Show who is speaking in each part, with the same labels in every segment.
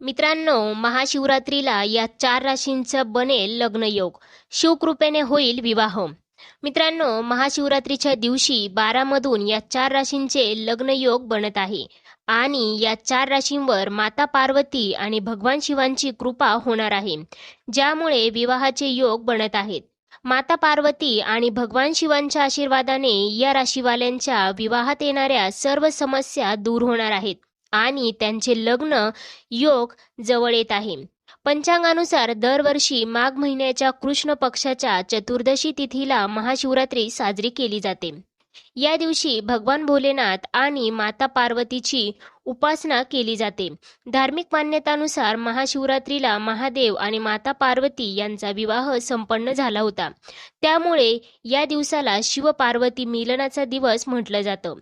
Speaker 1: मित्रांनो महाशिवरात्रीला या चार राशींचा बनेल लग्नयोग. शिवकृपेने होईल विवाह. मित्रांनो महाशिवरात्रीच्या दिवशी बारामधून या चार राशींचे लग्नयोग बनत आहे आणि या चार राशींवर माता पार्वती आणि भगवान शिवांची कृपा होणार आहे ज्यामुळे विवाहाचे योग बनत आहेत. माता पार्वती आणि भगवान शिवांच्या आशीर्वादाने या राशीवाल्यांच्या विवाहात येणाऱ्या सर्व समस्या दूर होणार आहेत. आणि त्यांचे लग्न योग जवळ येत आहे. पंचांगानुसार दरवर्षी माघ महिन्याच्या कृष्ण पक्षाच्या चतुर्दशी तिथीला महाशिवरात्री साजरी केली जाते. या दिवशी भगवान भोलेनाथ आणि माता पार्वतीची उपासना केली जाते. धार्मिक मान्यतानुसार महाशिवरात्रीला महादेव आणि माता पार्वती यांचा विवाह संपन्न झाला होता. त्यामुळे या दिवसाला शिवपार्वती मिलनाचा दिवस म्हटलं जातं.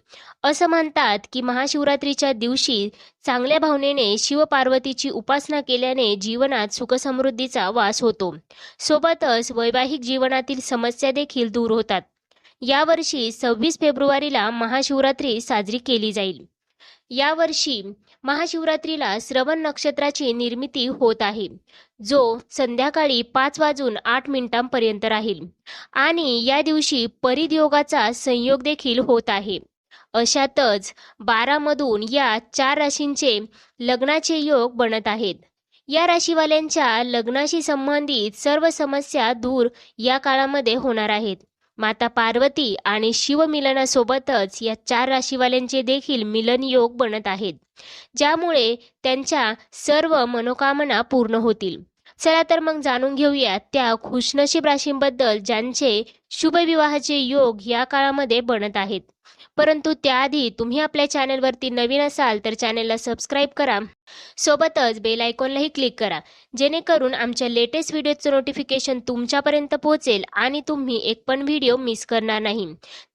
Speaker 1: असं म्हणतात की महाशिवरात्रीच्या दिवशी चांगल्या भावनेने शिवपार्वतीची उपासना केल्याने जीवनात सुखसमृद्धीचा वास होतो. सोबतच वैवाहिक जीवनातील समस्या देखील दूर होतात. यावर्षी सव्वीस फेब्रुवारीला महाशिवरात्री साजरी केली जाईल. यावर्षी महाशिवरात्रीला श्रवण नक्षत्राची निर्मिती होत आहे जो संध्याकाळी पाच वाजून आठ मिनिटांपर्यंत राहील आणि या दिवशी परिदयोगाचा संयोग देखील होत आहे. अशातच बारामधून या चार राशींचे लग्नाचे योग बनत आहेत. या राशीवाल्यांच्या लग्नाशी संबंधित सर्व समस्या दूर या काळामध्ये होणार आहेत. माता पार्वती आणि शिवमिलनासोबतच या चार राशीवाल्यांचे देखील मिलन योग बनत आहेत ज्यामुळे त्यांच्या सर्व मनोकामना पूर्ण होतील. चला तर मग जाणून घेऊया त्या खुशनशीब राशींबद्दल ज्यांचे शुभविवाहाचे योग या काळामध्ये बनत आहेत. परंतु त्याआधी तुम्ही आपल्या चॅनलवरती नवीन असाल तर चॅनलला सबस्क्राईब करा. सोबतच बेल आयकॉनलाही क्लिक करा. जेणेकरून आमच्या लेटेस्ट व्हिडिओचं नोटिफिकेशन तुमच्यापर्यंत पोहोचेल आणि तुम्ही एक पण व्हिडिओ मिस करणार नाही.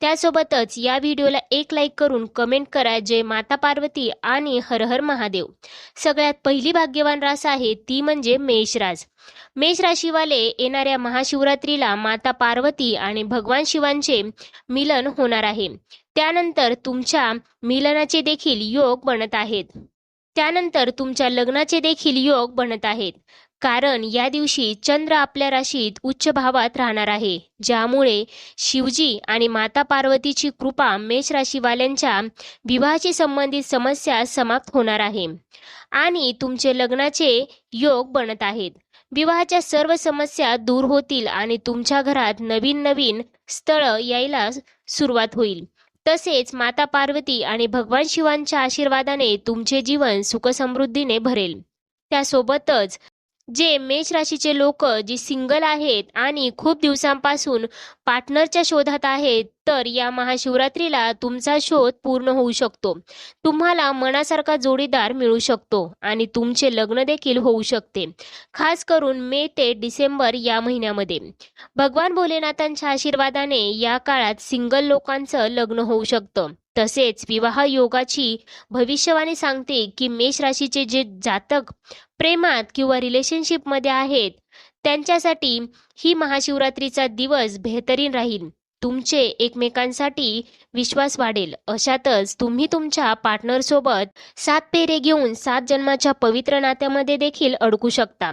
Speaker 1: त्यासोबतच या व्हिडिओला एक लाईक करून कमेंट करा जय माता पार्वती आणि हर हर महादेव. सगळ्यात पहिली भाग्यवान रास आहे ती म्हणजे मेषराज. मेष राशीवाले येणाऱ्या महाशिवरात्रीला माता पार्वती आणि भगवान शिवांचे मिलन होणार आहे. त्यानंतर तुमच्या मिलनाचे देखील योग बनत आहेत. त्यानंतर तुमच्या लग्नाचे देखील योग बनत आहेत. कारण या दिवशी चंद्र आपल्या राशीत उच्च भावात राहणार आहे. ज्यामुळे शिवजी आणि माता पार्वतीची कृपा मेष राशीवाल्यांच्या विवाहाशी संबंधित समस्या समाप्त होणार आहे. आणि तुमचे लग्नाचे योग बनत आहेत. विवाहाच्या सर्व समस्या दूर होतील आणि तुमच्या घरात नवीन नवीन स्थळ यायला सुरुवात होईल. तसेच माता पार्वती आणि भगवान शिवांच्या आशीर्वादाने तुमचे जीवन सुखसमृद्धीने भरेल. त्यासोबतच जे मेष राशीचे लोक जी सिंगल आहेत आणि खूप दिवसांपासून पार्टनरच्या शोधात आहेत तर या महाशिवरात्रीला तुमचा शोध पूर्ण होऊ शकतो. तुम्हाला मनासारखा जोडीदार मिळू शकतो आणि तुमचे लग्न देखील होऊ शकते. खास करून मे ते डिसेंबर या महिन्यामध्ये. भगवान भोलेनाथांच्या आशीर्वादाने या काळात सिंगल लोकांचं लग्न होऊ शकतं. तसेच विवाह योगाची भविष्यवाणी सांगते की मेष राशीचे जे जातक प्रेमात किंवा रिलेशनशिपमध्ये आहेत त्यांच्यासाठी ही महाशिवरात्रीचा दिवस बेहतरीन राहील. तुमचे एकमेकांसाठी विश्वास वाढेल. अशातच तुम्ही तुमच्या पार्टनरसोबत सात पेरे घेऊन सात जन्माच्या पवित्र नात्यामध्ये देखील अडकू शकता.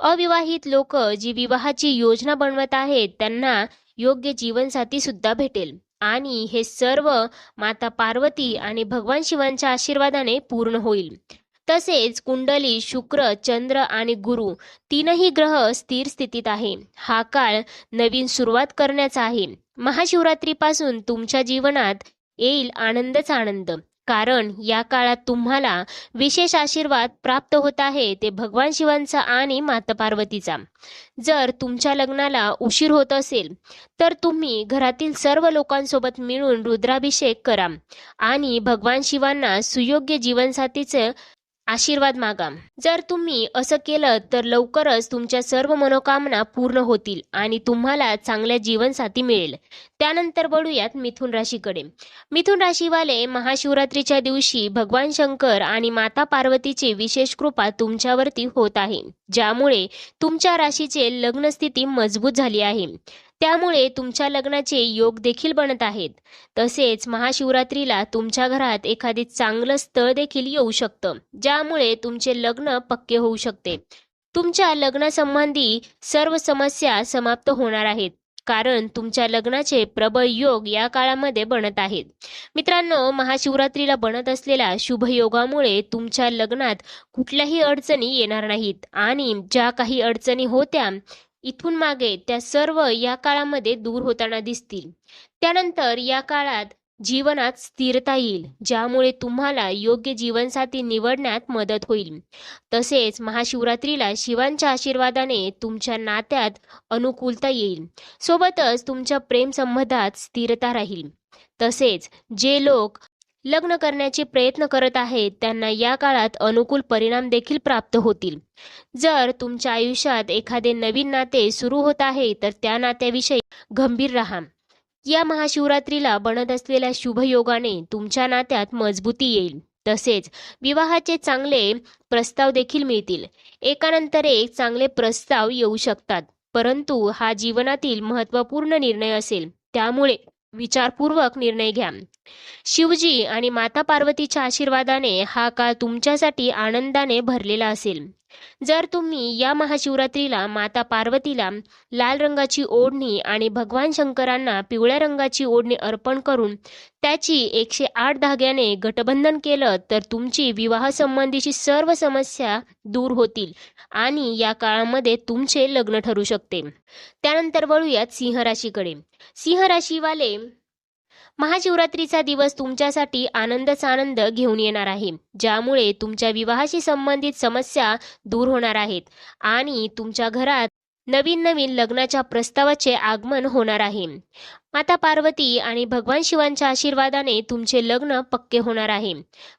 Speaker 1: अविवाहित लोक जी विवाहाची योजना बनवत आहेत त्यांना योग्य जीवनसाथी सुद्धा भेटेल. आणि हे सर्व माता पार्वती आणि भगवान शिवांच्या आशीर्वादाने पूर्ण होईल. तसेच कुंडली शुक्र चंद्र आणि गुरु तीनही ग्रह स्थिर स्थितीत आहे. हा काळ नवीन सुरुवात करण्याचा आहे. महाशिवरात्रीपासून तुमच्या जीवनात येईल आनंदच आनंद. कारण या काळात तुम्हाला विशेष आशीर्वाद प्राप्त होत आहे ते भगवान शिवांचा आणि माता पार्वतीचा. जर तुमच्या लग्नाला उशीर होत असेल तर तुम्ही घरातील सर्व लोकांसोबत मिळून रुद्राभिषेक करा आणि भगवान शिवांना सुयोग्य जीवनसाथीचं आशीर्वाद मागा जर तुम्ही असं केलं तर लवकरच तुमच्या सर्व मनोकामना पूर्ण होतील आणि तुम्हाला चांगल्या जीवनसाथी मिळेल. त्यानंतर वळूयात मिथुन राशीकडे. मिथुन राशीवाले महाशिवरात्रीच्या दिवशी भगवान शंकर आणि माता पार्वतीची विशेष कृपा तुमच्यावरती होत आहे ज्यामुळे तुमच्या राशीचे लग्न स्थिती मजबूत झाली आहे. त्यामुळे तुमच्या लग्नाचे योग देखील बनत आहेत. तसेच महाशिवरात्रीला तुमच्या घरात एखादे चांगलं स्थळ देखील येऊ शकतं ज्यामुळे तुमचे लग्न पक्के होऊ शकते. तुमच्या लग्नासंबंधी सर्व समस्या समाप्त होणार आहेत कारण तुमच्या लग्नाचे प्रबळ योग या काळामध्ये बनत आहेत. मित्रांनो महाशिवरात्रीला बनत असलेल्या शुभ योगामुळे तुमच्या लग्नात कुठल्याही अडचणी येणार नाहीत आणि ज्या काही अडचणी होत्या इथून मागे त्या सर्व या काळामध्ये दूर होताना दिसतील. त्यानंतर या काळात जीवनात स्थिरता येईल ज्यामुळे तुम्हाला योग्य जीवनसाथी निवडण्यात मदत होईल. तसेच महाशिवरात्रीला शिवांच्या आशीर्वादाने तुमच्या नात्यात अनुकूलता येईल. सोबतच तुमच्या प्रेमसंबंधात स्थिरता राहील. तसेच जे लोक लग्न करण्याचे प्रयत्न करत आहेत त्यांना या काळात अनुकूल परिणाम देखील प्राप्त होतील. जर तुमच्या आयुष्यात एखादे नवीन नाते सुरू होत आहे तर त्या नात्याविषयी गंभीर राहा. या महाशिवरात्रीला बनत असलेल्या शुभयोगाने तुमच्या नात्यात मजबूती येईल. तसेच विवाहाचे चांगले प्रस्ताव देखील मिळतील. एकानंतर एक चांगले प्रस्ताव येऊ शकतात परंतु हा जीवनातील महत्त्वपूर्ण निर्णय असेल. त्यामुळे विचारपूर्वक निर्णय घ्या. शिवजी आणि माता पार्वतीच्या आशीर्वादाने हा काळ तुमच्यासाठी आनंदाने भरलेला असेल. जर तुम्ही या महाशिवरात्रीला माता पार्वतीला लाल रंगाची ओढणी आणि भगवान शंकरांना पिवळ्या रंगाची ओढणी अर्पण करून त्याची एकशे आठ धाग्याने गटबंधन केलं तर तुमची विवाहसंबंधीची सर्व समस्या दूर होतील आणि या काळामध्ये तुमचे लग्न ठरू शकते. त्यानंतर वळूयात सिंह राशीकडे. सिंह राशीवाले महाशिवरात्रीचा दिवस तुमच्यासाठी आनंदच आनंद घेऊन येणार आहे ज्यामुळे तुमच्या विवाहाशी संबंधित समस्या दूर होणार आहेत आणि तुमच्या घरात नवीन नवीन लग्नाच्या प्रस्तावाचे आगमन होणार आहे. माता पार्वती आणि भगवान शिवांच्या आशीर्वादाने तुमचे लग्न पक्के होणार आहे.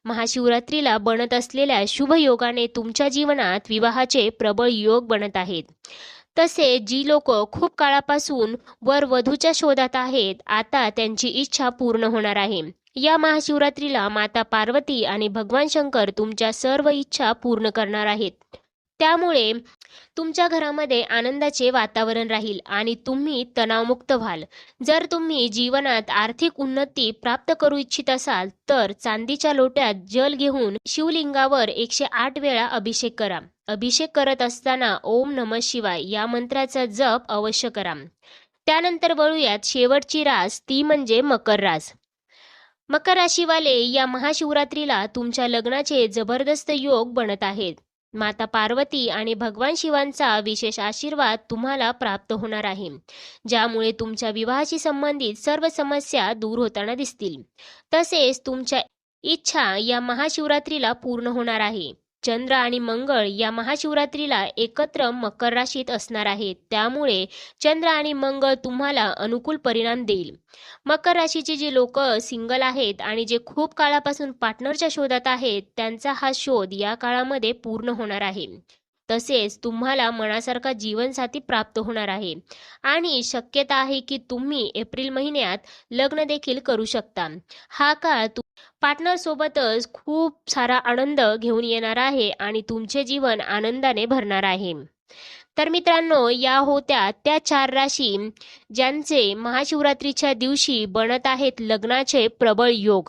Speaker 1: महाशिवरात्रीला बनत असलेल्या शुभ योगाने तुमच्या जीवनात विवाहाचे प्रबळ योग बनत आहेत. तसे जी लोक खूप काळापासून वर वधूच्या शोधात आहेत आता त्यांची इच्छा पूर्ण होणार आहे. या महाशिवरात्रीला माता पार्वती आणि भगवान शंकर तुमच्या सर्व इच्छा पूर्ण करणार आहेत. त्यामुळे तुमच्या घरामध्ये आनंदाचे वातावरण राहील आणि तुम्ही तणावमुक्त व्हाल. जर तुम्ही जीवनात आर्थिक उन्नती प्राप्त करू इच्छित असाल तर चांदीच्या लोट्यात जल घेऊन शिवलिंगावर एकशे आठ वेळा अभिषेक करा. अभिषेक करत असताना ओम नम शिवाय या मंत्राचा जप अवश्य करा. त्यानंतर वळूयात शेवटची रास ती म्हणजे मकर रास. मकर राशीवाले या महाशिवरात्रीला तुमच्या लग्नाचे जबरदस्त योग बनत आहेत. माता पार्वती आणि भगवान शिवांचा विशेष आशीर्वाद तुम्हाला प्राप्त होणार आहे. ज्यामुळे तुमच्या विवाहाशी संबंधित सर्व समस्या दूर होताना दिसतील. तसेच तुमच्या इच्छा या महाशिवरात्रीला पूर्ण होणार आहे. चंद्र आणि मंगळ या महाशिवरात्रीला एकत्र मकर राशीत असणार आहेत. त्यामुळे चंद्र आणि मंगळ तुम्हाला अनुकूल परिणाम देईल. मकर राशीचे जे लोक सिंगल आहेत आणि जे खूप काळापासून पार्टनरच्या शोधात आहेत त्यांचा हा शोध या काळामध्ये पूर्ण होणार आहे. तसेच तुम्हाला मनासारखा जीवनसाथी प्राप्त होणार आहे. आणि शक्यता आहे की तुम्ही एप्रिल महिन्यात लग्न देखील करू शकता. हा काळ तु पार्टनर सोबतच खूप सारा आनंद घेऊन येणार आहे आणि तुमचे जीवन आनंदाने भरणार आहे. तर मित्रांनो या होत्या त्या चार राशी ज्यांचे महाशिवरात्रीच्या दिवशी बनत आहेत लग्नाचे प्रबळ योग.